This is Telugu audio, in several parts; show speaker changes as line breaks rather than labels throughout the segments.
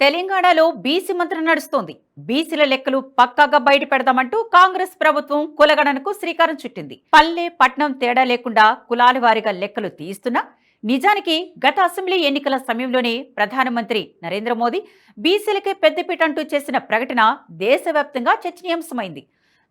తెలంగాణలో బీసీ మంత్రం నడుస్తోంది. బీసీల లెక్కలు పక్కాగా బయట పెడదామంటూ కాంగ్రెస్ ప్రభుత్వం కులగణనకు శ్రీకారం చుట్టింది. పల్లె పట్నం తేడా లేకుండా కులాల వారీగా లెక్కలు తీస్తున్నా నిజానికి గత అసెంబ్లీ ఎన్నికల సమయంలోనే ప్రధానమంత్రి నరేంద్ర మోదీ బీసీలకే పెద్దపీట అంటూ చేసిన ప్రకటన దేశవ్యాప్తంగా చర్చనీయాంశమైంది.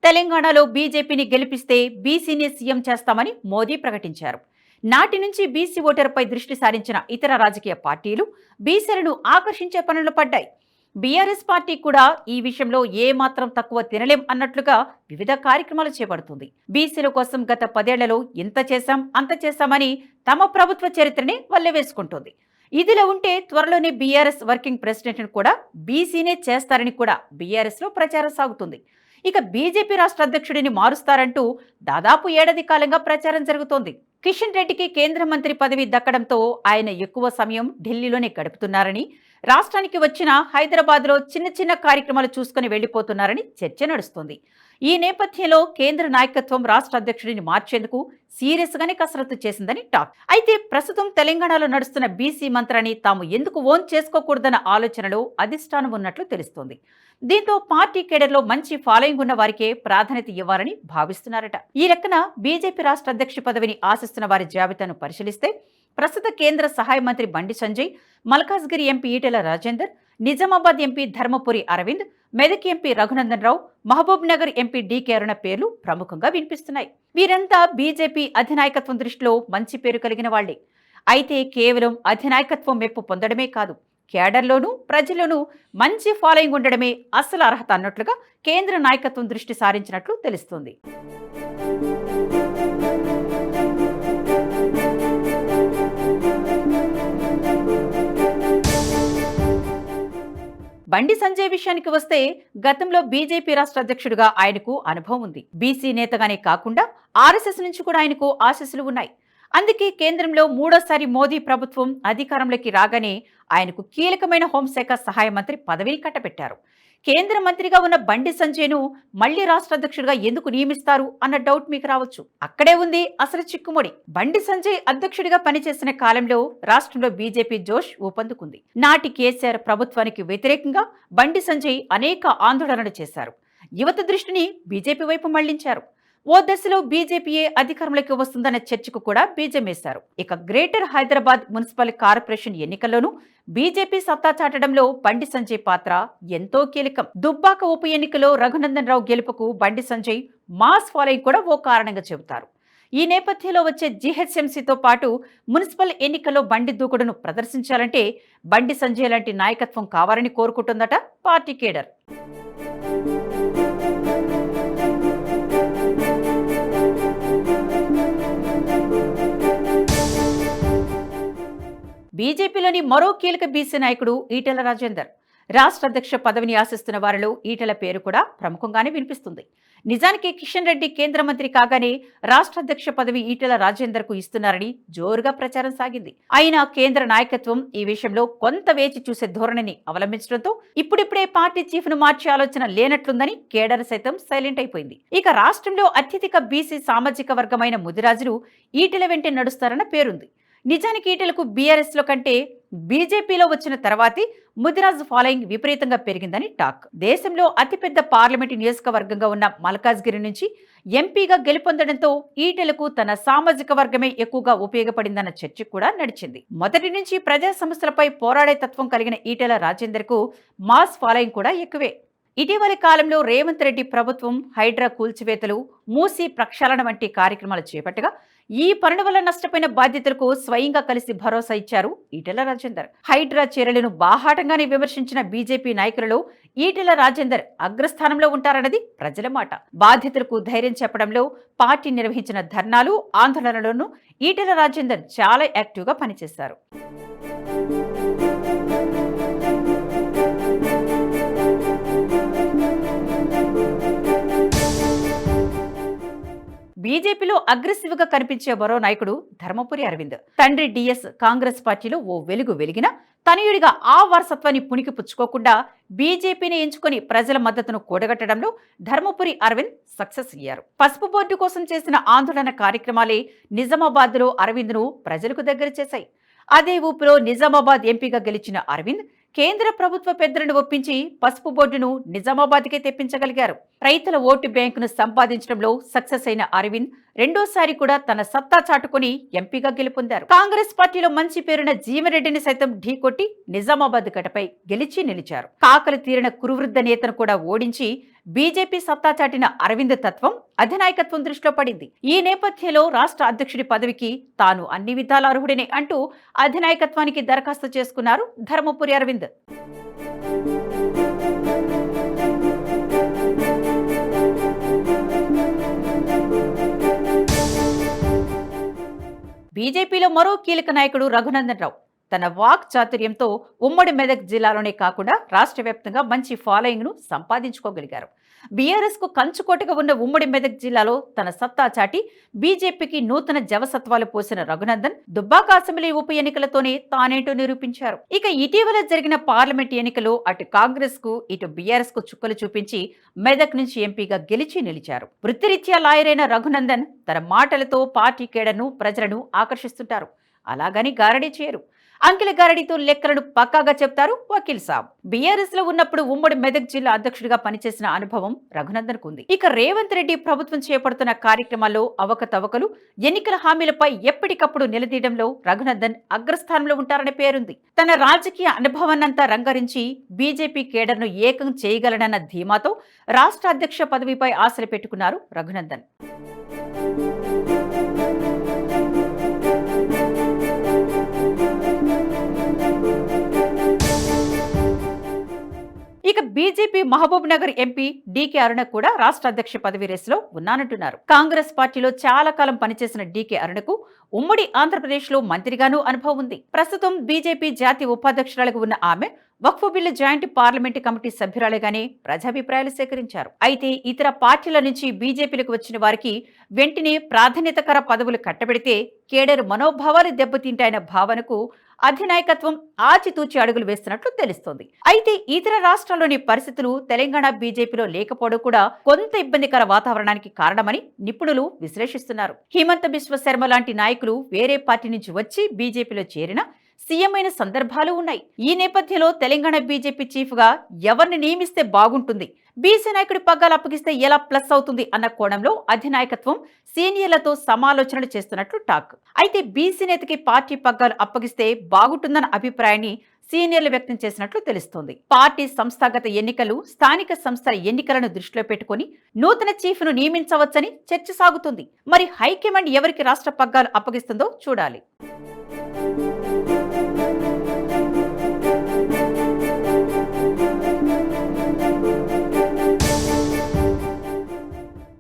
తెలంగాణలో బీజేపీని గెలిపిస్తే బీసీని సీఎం చేస్తామని మోదీ ప్రకటించారు. నాటి నుంచి బీసీ ఓటర్పై దృష్టి సారించిన ఇతర రాజకీయ పార్టీలు బీసీలను ఆకర్షించే పనులు పడ్డాయి. బీఆర్ఎస్ పార్టీ కూడా ఈ విషయంలో ఏమాత్రం తక్కువ తినలేం అన్నట్లుగా వివిధ కార్యక్రమాలు చేపడుతుంది. బీసీల కోసం గత పదేళ్ళలో ఇంత చేశాం అంత చేశామని తమ ప్రభుత్వ చరిత్రని వల్లెవేసుకుంటోంది ఇదిలా ఉంటే త్వరలోనే బీఆర్ఎస్ వర్కింగ్ ప్రెసిడెంట్ను కూడా బీసీనే చేస్తారని కూడా బీఆర్ఎస్లో ప్రచారం సాగుతుంది. ఇక బీజేపీ రాష్ట్ర అధ్యక్షుడిని మారుస్తారంటూ దాదాపు ఏడాది కాలంగా ప్రచారం జరుగుతోంది. కిషన్ రెడ్డికి కేంద్ర మంత్రి పదవి దక్కడంతో ఆయన ఎక్కువ సమయం ఢిల్లీలోనే గడుపుతున్నారని రాష్ట్రానికి వచ్చిన హైదరాబాద్లో చిన్న చిన్న కార్యక్రమాలు చూసుకుని వెళ్ళిపోతున్నారని చర్చ నడుస్తోంది. ఈ నేపథ్యంలో కేంద్ర నాయకత్వం రాష్ట్ర అధ్యక్షుడిని మార్చేందుకు సీరియస్ గానే కసరత్తు చేసిందని టాక్. అయితే ప్రస్తుతం తెలంగాణలో నడుస్తున్న బీసీ మంత్రాన్ని తాము ఎందుకు ఓన్ చేసుకోకూడదన్న ఆలోచనలో అధిష్టానం ఉన్నట్లు తెలుస్తోంది. దీంతో పార్టీ కేడర్లో మంచి ఫాలోయింగ్ ఉన్న వారికే ప్రాధాన్యత ఇవ్వాలని భావిస్తున్నారట. ఈ లెక్కన బీజేపీ రాష్ట్ర అధ్యక్ష పదవిని ఆశిస్తున్న వారి జాబితాను పరిశీలిస్తే ప్రస్తుత కేంద్ర సహాయ మంత్రి Bandi Sanjay Malkajgiri MP Etela Rajender Nizamabad MP Dharmapuri Arvind Medak MP Raghunandan Rao Mahabub Nagar MP D K Aruna పేర్లు ప్రముఖంగా వినిపిస్తున్నాయి. వీరంతా బీజేపీ అధినాయకత్వం దృష్టిలో మంచి పేరు కలిగిన వాళ్ళే అయితే కేవలం అధినాయకత్వం మెప్పు పొందడమే కాదు కేడర్లోనూ ప్రజల్లోనూ మంచి ఫాలోయింగ్ ఉండడమే అసలు అర్హత అన్నట్లుగా కేంద్ర నాయకత్వం దృష్టి సారించినట్లు తెలుస్తోంది. బండి సంజయ్ విషయానికి వస్తే గతంలో బీజేపీ రాష్ట్ర అధ్యక్షుడిగా ఆయనకు అనుభవం ఉంది. బీసీ నేతగానే కాకుండా ఆర్ఎస్ఎస్ నుంచి కూడా ఆయనకు ఆశస్సులు ఉన్నాయి. అందుకే కేంద్రంలో మూడోసారి మోదీ ప్రభుత్వం అధికారంలోకి రాగానే ఆయనకు కీలకమైన హోంశాఖ సహాయ మంత్రి పదవిని కట్టబెట్టారు. కేంద్ర మంత్రిగా ఉన్న బండి సంజయ్ను మళ్ళీ రాష్ట్ర అధ్యక్షుడిగా ఎందుకు నియమిస్తారు అన్న డౌట్ మీకు రావచ్చు. అక్కడే ఉంది అసలు చిక్కుముడి. బండి సంజయ్ అధ్యక్షుడిగా పనిచేసిన కాలంలో రాష్ట్రంలో బీజేపీ జోష్ ఊపందుకుంది. నాటి కేసీఆర్ ప్రభుత్వానికి వ్యతిరేకంగా బండి సంజయ్ అనేక ఆందోళనలు చేశారు. యువత దృష్టిని బీజేపీ వైపు మళ్ళించారు. ఓ దశలో బీజేపీయే అధికారంలోకి వస్తుందన్న చర్చకు కూడా బీజమేశారు. ఇక గ్రేటర్ హైదరాబాద్ మున్సిపల్ కార్పొరేషన్ ఎన్నికల్లోనూ బీజేపీ సత్తా చాటడంలో బండి సంజయ్ పాత్ర ఎంతో కీలకం. దుబ్బాక ఉప ఎన్నికలో రఘునందన్ రావు గెలుపుకు బండి సంజయ్ మాస్ ఫాలోయింగ్ కూడా ఓ కారణంగా చెబుతారు. ఈ నేపథ్యంలో వచ్చే జీహెచ్ఎంసీతో పాటు మున్సిపల్ ఎన్నికల్లో బండి దూకుడును ప్రదర్శించాలంటే బండి సంజయ్ లాంటి నాయకత్వం కావాలని కోరుకుంటుందట పార్టీ కేడర్. బీజేపీలోని మరో కీలక బీసీ నాయకుడు ఈటెల రాజేందర్. రాష్ట్ర అధ్యక్ష పదవిని ఆశిస్తున్న వారిలో ఈటల పేరు కూడా ప్రముఖంగానే వినిపిస్తుంది. నిజానికి కిషన్ రెడ్డి కేంద్ర మంత్రి కాగానే రాష్ట్ర అధ్యక్ష పదవి ఈటెల రాజేందర్కు ఇస్తున్నారని జోరుగా ప్రచారం సాగింది. అయినా కేంద్ర నాయకత్వం ఈ విషయంలో కొంత వేచి చూసే ధోరణిని అవలంబించడంతో ఇప్పుడిప్పుడే పార్టీ చీఫ్ను మార్చే ఆలోచన లేనట్లుందని కేడర్ సైతం సైలెంట్ అయిపోయింది. ఇక రాష్ట్రంలో అత్యధిక బీసీ సామాజిక వర్గమైన ముదిరాజులు ఈటెల వెంటే నడుస్తారన్న పేరుంది. నిజానికి ఈటెలకు బీఆర్ఎస్లో కంటే బీజేపీలో వచ్చిన తర్వాతే ముదిరాజు ఫాలోయింగ్ విపరీతంగా పెరిగిందని టాక్. దేశంలో అతిపెద్ద పార్లమెంటు నియోజకవర్గంగా ఉన్న మల్కాజ్గిరి నుంచి ఎంపీగా గెలుపొందడంతో ఈటెలకు తన సామాజిక వర్గమే ఎక్కువగా ఉపయోగపడిందన్న చర్చ కూడా నడిచింది. మొదటి నుంచి ప్రజా సమస్యలపై పోరాడే తత్వం కలిగిన ఈటెల రాజేందర్కు మాస్ ఫాలోయింగ్ కూడా ఎక్కువే. ఇటీవలి కాలంలో రేవంత్ రెడ్డి ప్రభుత్వం హైడ్రా కూల్చివేతలు మూసి ప్రక్షాళన వంటి కార్యక్రమాలు చేపట్టగా ఈ పనుల వల్ల నష్టపోయిన బాధ్యతలకు స్వయంగా కలిసి భరోసా ఇచ్చారు ఈటెల రాజేందర్. హైడ్రా చర్యలను బాహాటంగానే విమర్శించిన బీజేపీ నాయకులలో ఈటెల రాజేందర్ అగ్రస్థానంలో ఉంటారన్నది ప్రజల మాట. బాధ్యతలకు ధైర్యం చెప్పడంలో పార్టీ నిర్వహించిన ధర్నాలు ఆందోళనలోనూ ఈటెల రాజేందర్ చాలా యాక్టివ్గా పనిచేశారు. బీజేపీలో అగ్రెసివ్గా కనిపించే మరో నాయకుడు ధర్మపురి అరవింద్. తండ్రి డిఎస్ కాంగ్రెస్ పార్టీలో ఓ వెలుగు వెలిగిన తనయుడిగా ఆ వారసత్వాన్ని పుణికి పుచ్చుకోకుండా బీజేపీని ఎంచుకొని ప్రజల మద్దతును కూడగట్టడంలో ధర్మపురి అరవింద్ సక్సెస్ అయ్యారు. పసుపు బోర్డు కోసం చేసిన ఆందోళన కార్యక్రమాలే నిజామాబాద్లో అరవింద్ను ప్రజలకు దగ్గర చేశాయి. అదే ఊపిలో నిజామాబాద్ ఎంపీగా గెలిచిన అరవింద్ కేంద్ర ప్రభుత్వ పెద్దలను ఒప్పించి పసుపు బోర్డును నిజామాబాద్కే తెప్పించగలిగారు. రైతుల ఓటు బ్యాంకును సంపాదించడంలో సక్సెస్ అయిన అరవింద్ రెండోసారి కూడా తన సత్తా చాటుకుని ఎంపీగా గెలుపొందారు. కాంగ్రెస్ పార్టీలో మంచి పేరున జీవరెడ్డిని సైతం ఢీకొట్టి నిజామాబాద్ గటపై గెలిచి నిలిచారు. కాకలు తీరిన కురువృద్ధ నేతను కూడా ఓడించి బీజేపీ సత్తా చాటిన అరవింద్ తత్వం అధినాయకత్వం దృష్టిలో పడింది. ఈ నేపథ్యంలో రాష్ట్ర అధ్యక్షుడి పదవికి తాను అన్ని విధాల అర్హుడినే అంటూ అధినాయకత్వానికి దరఖాస్తు చేసుకున్నారు ధర్మపురి అరవింద్. బీజేపీలో మరో కీలక నాయకుడు రఘునందన్ రావు తన వాక్ చాతుర్యంతో ఉమ్మడి మెదక్ జిల్లాలోనే కాకుండా రాష్ట్ర వ్యాప్తంగా మంచి ఫాలోయింగ్ను సంపాదించుకోగలిగారు. బీఆర్ఎస్కు కంచుకోటగా ఉన్న ఉమ్మడి మెదక్ జిల్లాలో తన సత్తా చాటి బీజేపీకి నూతన జవసత్వాలు పోసిన రఘునందన్ దుబ్బాక అసెంబ్లీ ఉప ఎన్నికలతోనే తానేంటో నిరూపించారు. ఇక ఇటీవల జరిగిన పార్లమెంట్ ఎన్నికలో అటు కాంగ్రెస్కు ఇటు బీఆర్ఎస్కు చుక్కలు చూపించి మెదక్ నుంచి ఎంపీగా గెలిచి నిలిచారు. వృత్తిరీత్యా లాయరైన రఘునందన్ తన మాటలతో పార్టీ కేడను ప్రజలను ఆకర్షిస్తుంటారు. అలాగని గారడీ చేయరు. అంకెల గారడితో లెక్కలను పక్కాగా చెప్తారు వకీల్ సాబ్. బీఆర్ఎస్లో ఉన్నప్పుడు ఉమ్మడి మెదక్ జిల్లా అధ్యక్షుడిగా పనిచేసిన అనుభవం రఘునందన్ ఉంది. ఇక రేవంత్ రెడ్డి ప్రభుత్వం చేపడుతున్న కార్యక్రమాల్లో అవకతవకలు ఎన్నికల హామీలపై ఎప్పటికప్పుడు నిలదీయడంలో రఘునందన్ అగ్రస్థానంలో ఉంటారనే పేరుంది. తన రాజకీయ అనుభవాన్నంతా రంగరించి బీజేపీ కేడర్ను ఏకం చేయగలనన్న ధీమాతో రాష్ట్ర అధ్యక్ష పదవిపై ఆశలు పెట్టుకున్నారు రఘునందన్. ఇక BJP Mahabub Nagar MP D K Aruna కూడా రాష్ట్ర అధ్యక్ష పదవి రేసులో ఉన్నానంటున్నారు. కాంగ్రెస్ పార్టీలో చాలా కాలం పనిచేసిన డీకే అరుణకు ఉమ్మడి ఆంధ్రప్రదేశ్లో మంత్రిగానూ అనుభవం ఉంది. ప్రస్తుతం బీజేపీ జాతీయ ఉపాధ్యక్షురాలుగా ఉన్న ఆమె వక్ఫ్ బిల్లు జాయింట్ పార్లమెంటు కమిటీ సభ్యురాలుగానే ప్రజాభిప్రాయాలు సేకరించారు. అయితే ఇతర పార్టీల నుంచి బీజేపీలకు వచ్చిన వారికి వెంటనే ప్రాధాన్యతకర పదవులు కట్టబెడితే కేడర్ మనోభావాలు దెబ్బతింటాయన్న భావనకు అధినాయకత్వం ఆచితూచి అడుగులు వేస్తున్నట్లు తెలుస్తోంది. అయితే ఇతర రాష్ట్రాల్లోని పరిస్థితులు తెలంగాణ బీజేపీలో లేకపోవడం కూడా కొంత ఇబ్బందికర వాతావరణానికి కారణమని నిపుణులు విశ్లేషిస్తున్నారు. హిమంత బిశ్వ శర్మ లాంటి నాయకులు వేరే పార్టీ నుంచి వచ్చి బీజేపీలో చేరిన సీఎం అయిన సందర్భాలు ఉన్నాయి. ఈ నేపథ్యంలో తెలంగాణ బీజేపీ చీఫ్గా ఎవరిని నియమిస్తే బాగుంటుంది? బీసీ నాయకుడి పగ్గాలు అప్పగిస్తే ఎలా ప్లస్ అవుతుంది అన్న కోణంలో అధినాయకత్వం సీనియర్లతో సమాలోచనలు చేస్తున్నట్లు టాక్. అయితే బీసీ నేతకి పార్టీ పగ్గాలు అప్పగిస్తే బాగుంటుందన్న అభిప్రాయాన్ని సీనియర్లు వ్యక్తం చేసినట్లు తెలుస్తోంది. పార్టీ సంస్థాగత ఎన్నికలు స్థానిక సంస్థల ఎన్నికలను దృష్టిలో పెట్టుకుని నూతన చీఫ్ను నియమించవచ్చని చర్చ సాగుతుంది. మరి హైకమాండ్ ఎవరికి రాష్ట్ర పగ్గాలు అప్పగిస్తుందో చూడాలి.